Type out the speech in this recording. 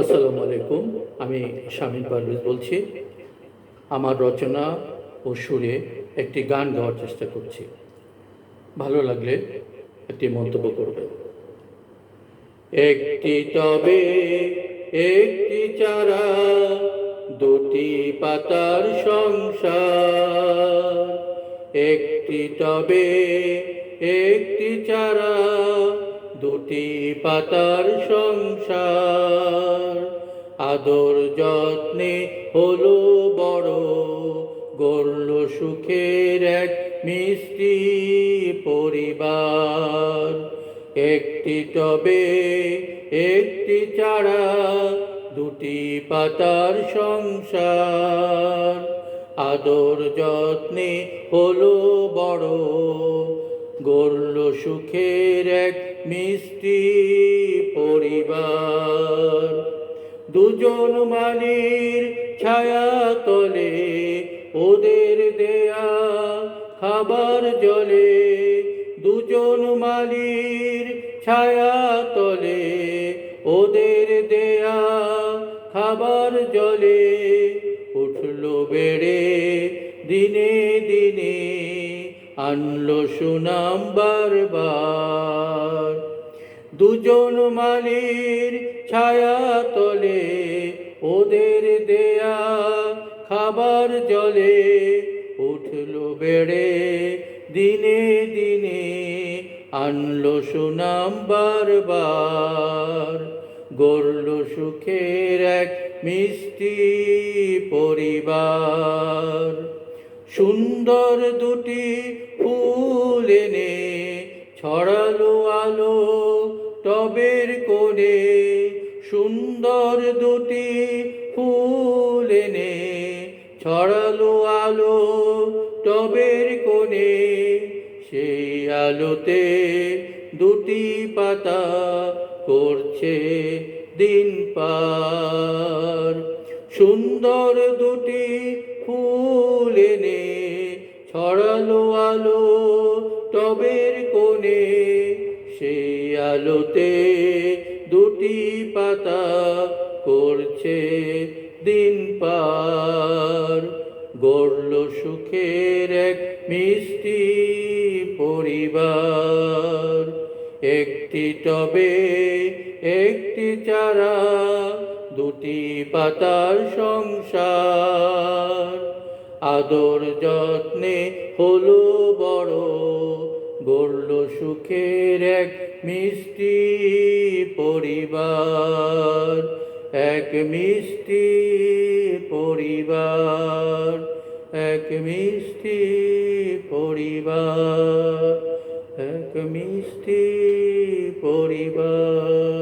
আসসালামু আলাইকুম, আমি শামীম পারভেজ বলছি। আমার রচনা ও সুরে একটি গান গাওয়ার চেষ্টা করছি। ভালো লাগলে একটি মন্তব্য করবে একটি তবে, একটি চারা, দুটি পাতার সংসার। একটি তবে, একটি চারা, দুটি পাতার সংসার। আদর যত্নে হলো বড়, গড়ল সুখের এক মিষ্টি পরিবার। একটি টবে একটি চারা, দুটি পাতার সংসার। আদর যত্নে হলো বড়, গড়ল সুখের এক মিষ্টি পরিবার। দুজন মালির ছায়া তলে, ওদের দেয়া খাবার জলে। দুজন মালির ছায়া তলে, ওদের দেয়া খাবার জলে। উঠল বেড়ে দিনে দিনে, আনলো সুনাম বারবার। দুজন মালির ছায়া তলে, ওদের দেয়া খাবার জলে উঠল বেড়ে। দিনে দিনে আনলো সুনাম বারবার, গড়ল সুখের এক মিষ্টি পরিবার। সুন্দর দুটি ফুল এনে ছড়ালো আলো টবের কোণে সুন্দর দুটি ফুল এনে ছড়ালো আলো টবের কোণে। সেই আলোতে দুটি পাতা করছে দিন পার। সুন্দর দুটি ফুল এনে ছড়ালো আলো টবের কোণে। সেই আলোতে দুটি পাতা করছে দিন পার। গড়ল সুখের এক মিষ্টি পরিবার। একটি টবে একটি চারা, দুটি পাতার সংসার। আদর যত্নে হলো বড় গড়ল সুখের এক মিষ্টি পরিবার এক মিষ্টি পরিবার এক মিষ্টি পরিবার এক মিষ্টি পরিবার।